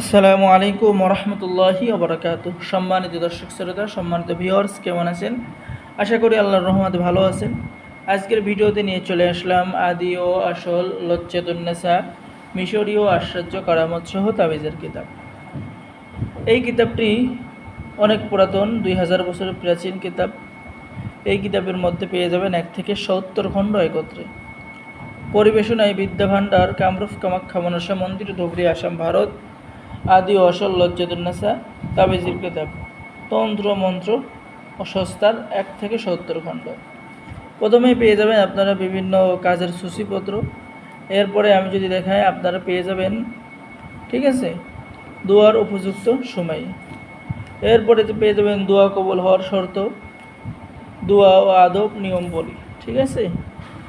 আসসালামু আলাইকুম রহমতুল্লাহি ওবরাকাত সম্মানিত দর্শক শ্রোতা, সম্মানিত ভিউয়ার্স কেমন আছেন? আশা করি আল্লাহর রহমতে ভালো আছেন। আজকের ভিডিওতে নিয়ে চলে আসলাম আদি ও আসল লজ্জাতুন্নেসা মিশরীয় আশ্চর্য কারামত সহ তাবিজের কিতাব। এই কিতাবটি অনেক পুরাতন, দুই হাজার বছরের প্রাচীন কিতাব। এই কিতাবের মধ্যে পেয়ে যাবেন এক থেকে সত্তর খণ্ড একত্রে। পরিবেশনায় বিদ্যা ভাণ্ডার কামরূপ কামাখ্যা মনসা মন্দির, ধুবড়ি, আসাম, ভারত। আদি অসল লজ্জাতুন্নাসা তাবিজির কিতাব, তন্ত্র মন্ত্র ও সস্তার এক থেকে সত্তর খণ্ড। প্রথমেই পেয়ে যাবেন আপনারা বিভিন্ন কাজের সূচিপত্র। এরপরে আমি যদি দেখাই, আপনারা পেয়ে যাবেন, ঠিক আছে, দোয়ার উপযুক্ত সময় এরপরে পেয়ে যাবেন দোয়া কবল হওয়ার শর্ত, দোয়া ও আদব নিয়ম বলি, ঠিক আছে?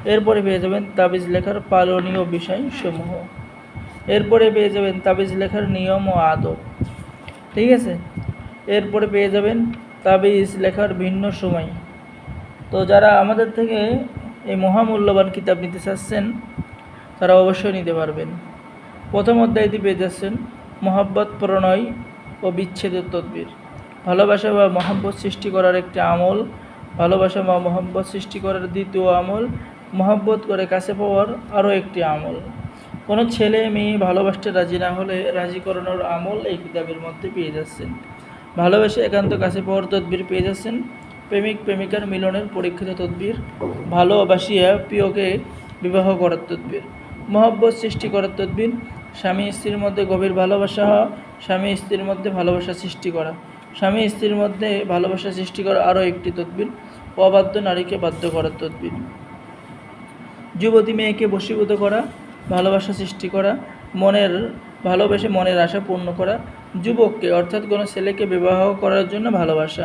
এরপরে পেয়ে যাবেন তাবিজ লেখার পালনীয় বিষয় সমূহ এরপরে পেয়ে যাবেন তাবিজ লেখার নিয়ম ও আদব। ঠিক আছে? এরপরে পেয়ে যাবেন তাবিজ লেখার ভিন্ন সময়। তো যারা আমাদের থেকে এই মহামূল্যবান কিতাব নিতে চাচ্ছেন, তারা অবশ্যই নিতে পারবেন। প্রথম অধ্যায়টি পেয়ে যাচ্ছেন মোহাব্বত, প্রণয় ও বিচ্ছেদের তদ্বির। ভালোবাসা বা মহাব্বত সৃষ্টি করার একটি আমল, ভালোবাসা বা মহাব্বত সৃষ্টি করার দ্বিতীয় আমল, মহাব্বত করে কাছে পাওয়ার আরও একটি আমল। কোনো ছেলে মেয়ে ভালোবাসতে রাজি না হলে রাজি করানোর আমল এই কিতাবের মধ্যে পেয়ে যাচ্ছেন। ভালোবেসে একান্ত কাছে পাওয়ার তদবির পেয়ে যাচ্ছেন। প্রেমিক, প্রেমিকার মিলনের পরীক্ষিত তদবির। ভালোবাসিয়া প্রিয়কে বিবাহ করার তদবির। মহব্বত সৃষ্টি করার তদবির। স্বামী স্ত্রীর মধ্যে গভীর ভালোবাসা হওয়া, স্বামী স্ত্রীর মধ্যে ভালোবাসা সৃষ্টি করা। স্বামী স্ত্রীর মধ্যে ভালোবাসা সৃষ্টি করা আরও একটি তদবির, অবাধ্য নারীকে বাধ্য করার তদবির। যুবতী মেয়েকে বশীভূত করা ভালোবাসা সৃষ্টি করা, মনের ভালোবেসে মনের আশা পূর্ণ করা, যুবককে অর্থাৎ কোনো ছেলেকে বিবাহ করার জন্য ভালোবাসা,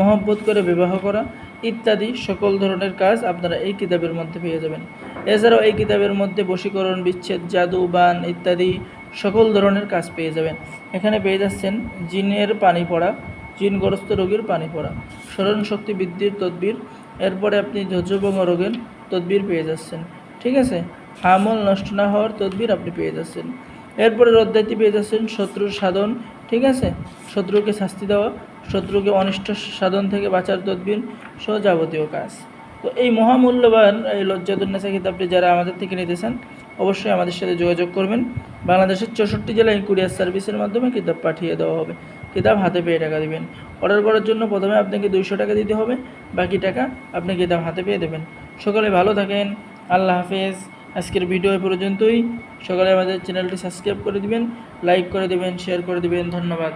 মহব্বত করে বিবাহ করা ইত্যাদি সকল ধরনের কাজ আপনারা এই কিতাবের মধ্যে পেয়ে যাবেন। এছাড়াও এই কিতাবের মধ্যে বশীকরণ, বিচ্ছেদ, জাদু, বান ইত্যাদি সকল ধরনের কাজ পেয়ে যাবেন। এখানে পেয়ে যাচ্ছেন জিনের পানি পড়া, জিনগ্রস্ত রোগীর পানি পড়া, স্মরণ শক্তি বৃদ্ধির তদবির, এরপরে আপনি ধ্বজভঙ্গ রোগের তদবির পেয়ে যাচ্ছেন। ঠিক আছে? আমল নষ্ট না হওয়ার তদবির আপনি পেয়ে যাচ্ছেন। এরপরে অধ্যায়টি পেয়ে যাচ্ছেন শত্রুর সাধন, ঠিক আছে? শত্রুকে শাস্তি দেওয়া, শত্রুকে অনিষ্ট সাধন থেকে বাঁচার তদবির সহ যাবতীয় কাজ। তো এই মহামূল্যবান, এই লজ্জাতুন্নেসা কিতাবটি যারা আমাদের থেকে নিতেছেন, অবশ্যই আমাদের সাথে যোগাযোগ করবেন। বাংলাদেশের চৌষট্টি জেলায় কুরিয়ার সার্ভিসের মাধ্যমে কিতাব পাঠিয়ে দেওয়া হবে। কিতাব হাতে পেয়ে টাকা দেবেন। অর্ডার করার জন্য প্রথমে আপনাকে দুইশো টাকা দিতে হবে, বাকি টাকা আপনি কিতাব হাতে পেয়ে দেবেন। সকলে ভালো থাকেন। আল্লাহ হাফেজ। আজকের ভিডিও এ পর্যন্তই। সকালে আমাদের চ্যানেলটি সাবস্ক্রাইব করে দিবেন, লাইক করে দেবেন শেয়ার করে দেবেন। ধন্যবাদ।